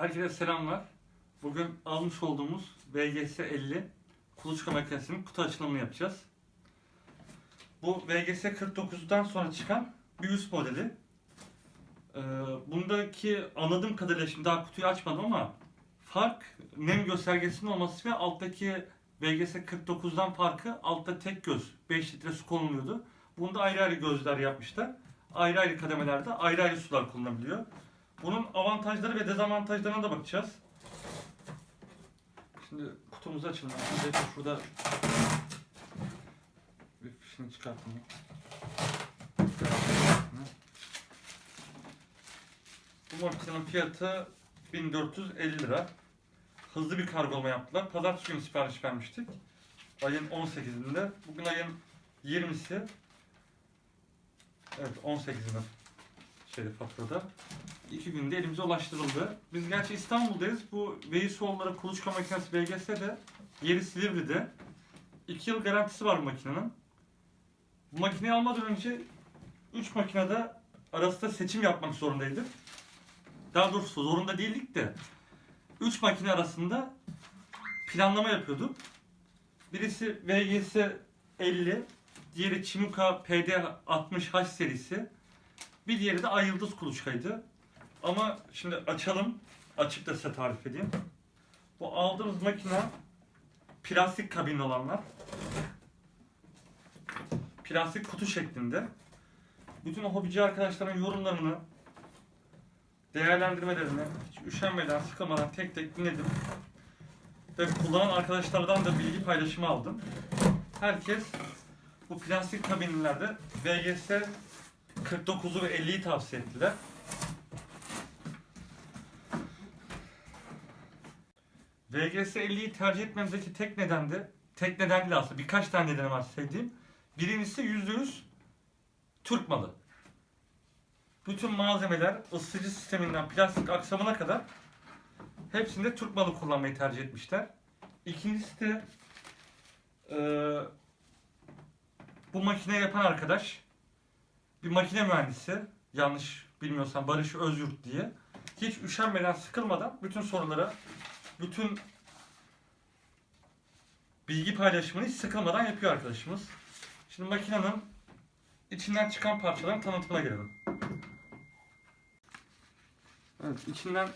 Herkese selamlar. Bugün almış olduğumuz VGS 50 kuluçka makinesinin kutu açılımını yapacağız. Bu VGS 49'dan sonra çıkan bir üst modeli. Ee, bundaki anladığım kadarıyla şimdi daha kutuyu açmadım ama fark nem göstergesinin olması ve alttaki VGS 49'dan farkı altta tek göz 5 litre su konuluyordu. Bunda ayrı ayrı gözler yapmışlar. Ayrı ayrı kademelerde ayrı ayrı sular kullanılabiliyor. Bunun avantajları ve dezavantajlarına da bakacağız. Şimdi kutumuzu açalım. Öncelikle şurada bir fişini çıkartayım. Bu makinenin fiyatı 1450 lira. Hızlı bir kargolama yaptılar. Pazartesi günü sipariş vermiştik. Ayın 18'inde. Bugün ayın 20'si. Evet 18'inde şeyde faturada. İki günde elimize ulaştırıldı. Biz gerçi İstanbul'dayız. Bu Veysoğulları kuluçka makinesi VGS'de yeri Silivri'de. 2 yıl garantisi var bu makinenin. Bu makineyi almadan önce 3 makinede arasında seçim yapmak zorundaydık. Daha doğrusu zorunda değildik de 3 makine arasında planlama yapıyorduk. Birisi VGS 50, diğeri Chimuka PD60H serisi, bir diğeri de Ay Yıldız kuluçkaydı. Ama şimdi açalım. Açıp da size tarif edeyim. Bu aldığımız makine plastik kabinli olanlar. Plastik kutu şeklinde. Bütün hobici arkadaşların yorumlarını, değerlendirmelerini hiç üşenmeden, sıkılmadan tek tek dinledim. Ve kullanan arkadaşlardan da bilgi paylaşımı aldım. Herkes bu plastik kabinlerde VGS 49'u ve 50'yi tavsiye ettiler. VGS 50'yi tercih etmemizdeki tek neden de, tek neden değil aslında birkaç tane nedeni var sevdiğim. Birincisi %100 Türk malı. Bütün malzemeler ısıtıcı sisteminden plastik aksamına kadar hepsinde Türk malı kullanmayı tercih etmişler. İkincisi de eee, bu makine yapan arkadaş bir makine mühendisi yanlış bilmiyorsam Barış Özyurt diye hiç üşenmeden sıkılmadan bütün sorulara bütün bilgi paylaşımını hiç sıkılmadan yapıyor arkadaşımız. Şimdi makinenin içinden çıkan parçaların tanıtımına gelelim. Evet, içinden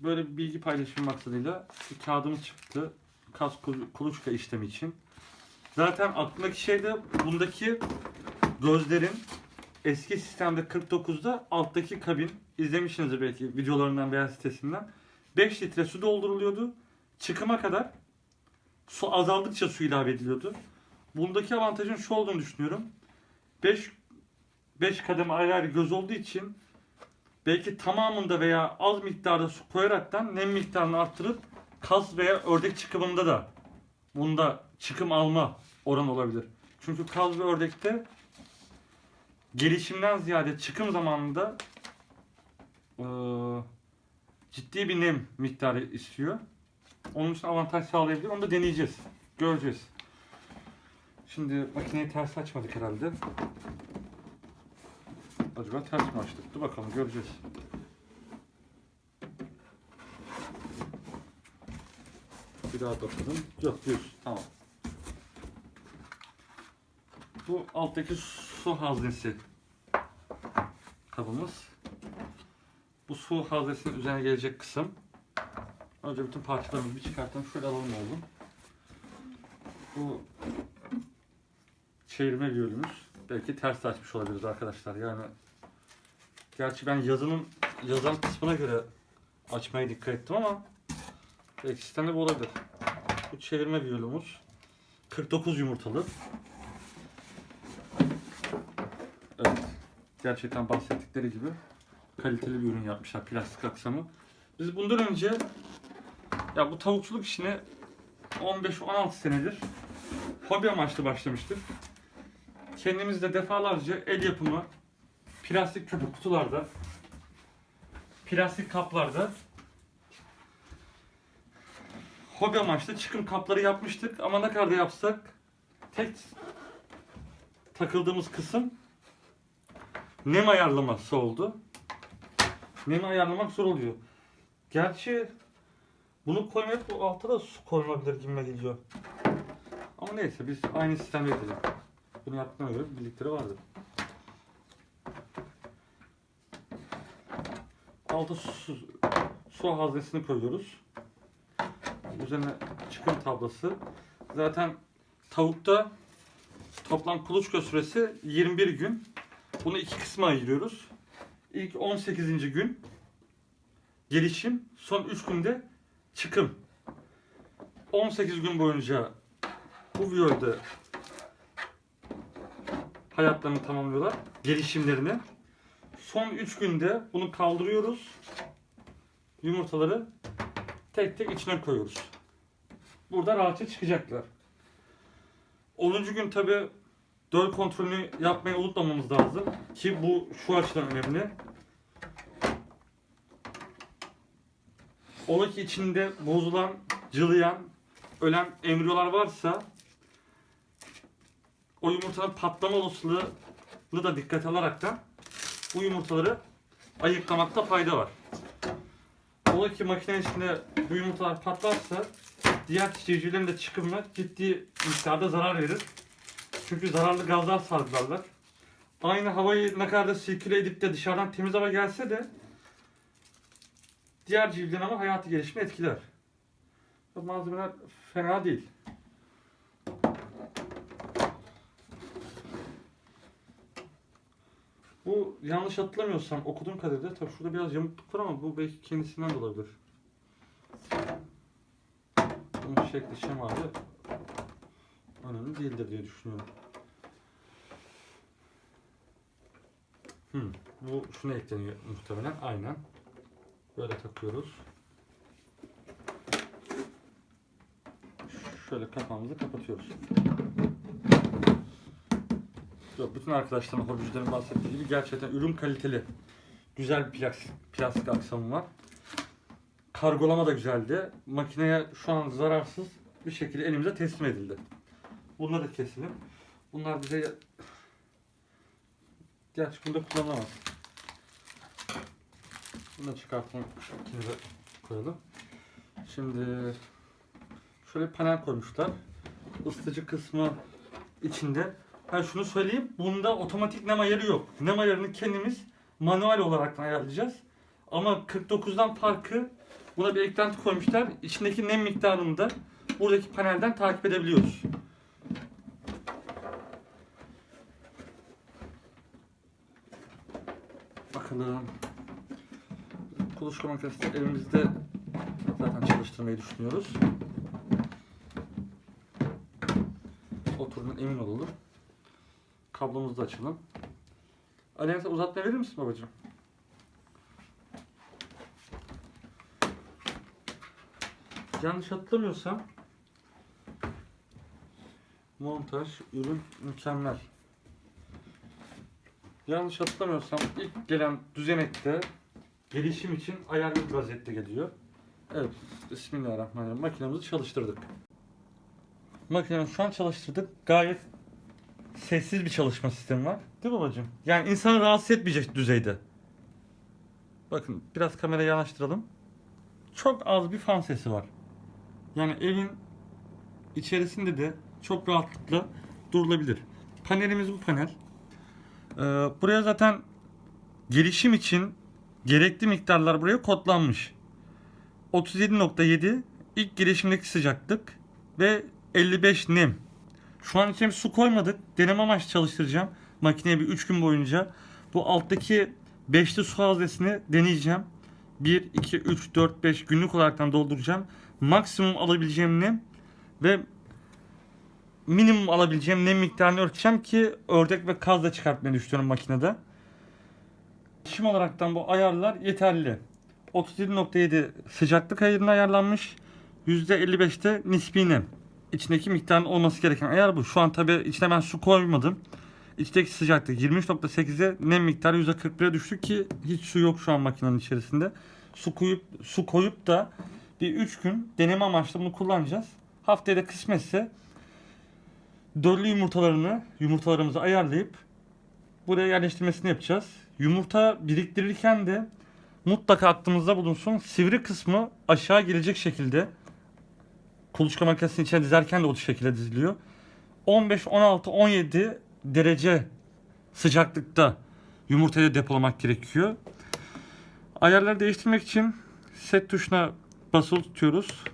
böyle bir bilgi paylaşımı maksadıyla bir kağıdımız çıktı. Kas kulu- kuluçka işlemi için. Zaten aklımdaki şey de bundaki gözlerin eski sistemde 49'da alttaki kabin izlemişsinizdir belki videolarından veya sitesinden 5 litre su dolduruluyordu. Çıkıma kadar su azaldıkça su ilave ediliyordu. Bundaki avantajın şu olduğunu düşünüyorum. 5 5 kademe ayrı ayrı göz olduğu için belki tamamında veya az miktarda su koyaraktan nem miktarını arttırıp kaz veya ördek çıkımında da bunda çıkım alma oran olabilir. Çünkü kaz ve ördekte gelişimden ziyade çıkım zamanında eee, ciddi bir nem miktarı istiyor. Onun için avantaj sağlayabilir. Onu da deneyeceğiz. Göreceğiz. Şimdi makineyi ters açmadık herhalde. Acaba ters mi açtık? Dur bakalım göreceğiz. Bir daha bakalım. Yok düz. Tamam. Bu alttaki su haznesi kabımız. Bu su haznesinin üzerine gelecek kısım. Önce bütün parçalarımızı bir çıkartalım. Şöyle alalım oğlum. Bu çevirme yönümüz. Belki ters açmış olabiliriz arkadaşlar. Yani gerçi ben yazının yazan kısmına göre açmaya dikkat ettim ama belki sistemde bu olabilir. Bu çevirme biyolumuz. 49 yumurtalı. Evet. Gerçekten bahsettikleri gibi kaliteli bir ürün yapmışlar plastik aksamı. Biz bundan önce ya bu tavukçuluk işine 15-16 senedir hobi amaçlı başlamıştık. Kendimiz de defalarca el yapımı plastik köpük kutularda, plastik kaplarda hobi amaçlı çıkım kapları yapmıştık ama ne kadar da yapsak tek takıldığımız kısım nem ayarlaması oldu. Nemi ayarlamak zor oluyor. Gerçi bunu koymayıp bu altta da su koyulabilir gibime geliyor. Ama neyse biz aynı sistemde edelim. Bunu yaptığına göre bildikleri vardır. Alta su, su haznesini koyuyoruz. Üzerine çıkım tablası. Zaten tavukta toplam kuluçka süresi 21 gün. Bunu iki kısma ayırıyoruz. İlk 18. gün gelişim, son 3 günde çıkım. 18 gün boyunca bu viyolde hayatlarını tamamlıyorlar, gelişimlerini. Son 3 günde bunu kaldırıyoruz. Yumurtaları tek tek içine koyuyoruz. Burada rahatça çıkacaklar. 10. gün tabi döl kontrolünü yapmayı unutmamamız lazım. Ki bu şu açıdan önemli. Ola ki içinde bozulan, cılıyan, ölen embriyolar varsa o yumurtanın patlama olasılığını da dikkate alaraktan bu yumurtaları ayıklamakta fayda var. Ola ki makinenin içinde bu yumurtalar patlarsa diğer civcivlerin de çıkımına ciddi miktarda zarar verir. Çünkü zararlı gazlar salgılarlar. Aynı havayı ne kadar da sirküle edip de dışarıdan temiz hava gelse de diğer civcivlerin ama hayatı gelişimi etkiler. Bu malzemeler fena değil. Bu yanlış hatırlamıyorsam okuduğum kadarıyla tabii şurada biraz yamukluk var ama bu belki kendisinden de olabilir. Bunun şekli şemali önemli değildir diye düşünüyorum. Hmm, bu şuna ekleniyor muhtemelen. Aynen. Böyle takıyoruz. Şöyle kapağımızı kapatıyoruz. Yok, bütün arkadaşlarım, hobicilerin bahsettiği gibi gerçekten ürün kaliteli. Güzel bir plastik, plastik aksamı var. Kargolama da güzeldi. Makineye şu an zararsız bir şekilde elimize teslim edildi. Bunları keselim. Bunlar bize Gerçi bunda kullanılamaz. Bunu da çıkartalım. Kenara koyalım. Şimdi şöyle panel koymuşlar. Isıtıcı kısmı içinde. Ben şunu söyleyeyim. Bunda otomatik nem ayarı yok. Nem ayarını kendimiz manuel olarak ayarlayacağız. Ama 49'dan farkı buna bir eklenti koymuşlar. İçindeki nem miktarını da buradaki panelden takip edebiliyoruz. Bakalım. Kuluçka de elimizde zaten çalıştırmayı düşünüyoruz. Oturduğundan emin olalım. Kablomuzu da açalım. Sen uzatma verir misin babacığım? Yanlış hatırlamıyorsam montaj, ürün mükemmel. Yanlış hatırlamıyorsam ilk gelen düzenekte gelişim için ayarlı bir vaziyette geliyor. Evet, Bismillahirrahmanirrahim. Makinemizi çalıştırdık. Makinemizi şu an çalıştırdık. Gayet sessiz bir çalışma sistemi var. Değil mi babacığım? Yani insanı rahatsız etmeyecek düzeyde. Bakın biraz kamerayı yanaştıralım. Çok az bir fan sesi var. Yani evin içerisinde de çok rahatlıkla durulabilir. Panelimiz bu panel. Ee, buraya zaten gelişim için gerekli miktarlar buraya kodlanmış. 37.7 ilk gelişimdeki sıcaklık ve 55 nem. Şu an içine bir su koymadık. Deneme amaçlı çalıştıracağım. Makineye bir 3 gün boyunca. Bu alttaki 5'li su haznesini deneyeceğim. 1, 2, 3, 4, 5 günlük olaraktan dolduracağım. Maksimum alabileceğim nem ve minimum alabileceğim nem miktarını ölçeceğim ki ördek ve kaz da çıkartmayı düşünüyorum makinede. Şimdi olaraktan bu ayarlar yeterli. 37.7 sıcaklık ayarına ayarlanmış. %55'te nispi nem. İçindeki miktarın olması gereken ayar bu. Şu an tabi içine ben su koymadım. İçteki sıcaklık 23.8'e nem miktarı %41'e düştü ki hiç su yok şu an makinenin içerisinde. Su koyup su koyup da bir 3 gün deneme amaçlı bunu kullanacağız. Haftaya da kısmetse döllü yumurtalarını yumurtalarımızı ayarlayıp buraya yerleştirmesini yapacağız. Yumurta biriktirirken de mutlaka aklımızda bulunsun. Sivri kısmı aşağı gelecek şekilde kuluçka makinesinin içine dizerken de o şekilde diziliyor. 15, 16, 17 derece sıcaklıkta yumurtayı depolamak gerekiyor. Ayarları değiştirmek için set tuşuna basılı tutuyoruz.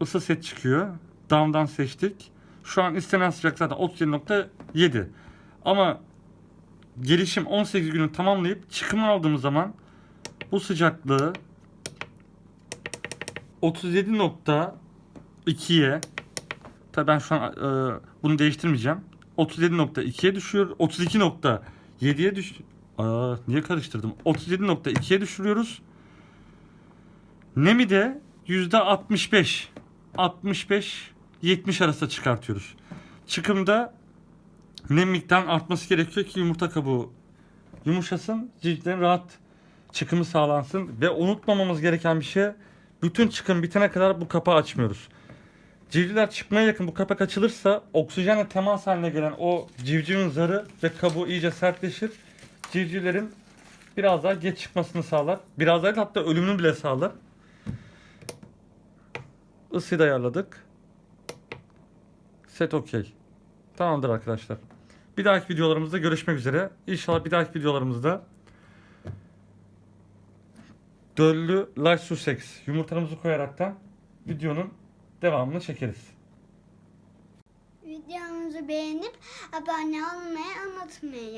Isı set çıkıyor. Down'dan seçtik. Şu an istenen sıcak zaten 37.7. Ama gelişim 18 günü tamamlayıp çıkımını aldığımız zaman bu sıcaklığı 37.2'ye Tabii ben şu an e, bunu değiştirmeyeceğim. 37.2'ye düşüyor. 32.7'ye düş... Aa, niye karıştırdım? 37.2'ye düşürüyoruz. Nemi de %65. 65-70 arasında çıkartıyoruz. Çıkımda nem miktarının artması gerekiyor ki yumurta kabuğu yumuşasın, civcivlerin rahat çıkımı sağlansın ve unutmamamız gereken bir şey bütün çıkım bitene kadar bu kapağı açmıyoruz. Civcivler çıkmaya yakın bu kapak açılırsa oksijenle temas haline gelen o civcivin zarı ve kabuğu iyice sertleşir. Civcivlerin biraz daha geç çıkmasını sağlar. Biraz daha hatta ölümünü bile sağlar. Isıyı da ayarladık. Set okey. Tamamdır arkadaşlar. Bir dahaki videolarımızda görüşmek üzere. İnşallah bir dahaki videolarımızda döllü Light Sussex yumurtalarımızı koyaraktan videonun devamını çekeriz. Videomuzu beğenip abone olmayı unutmayın.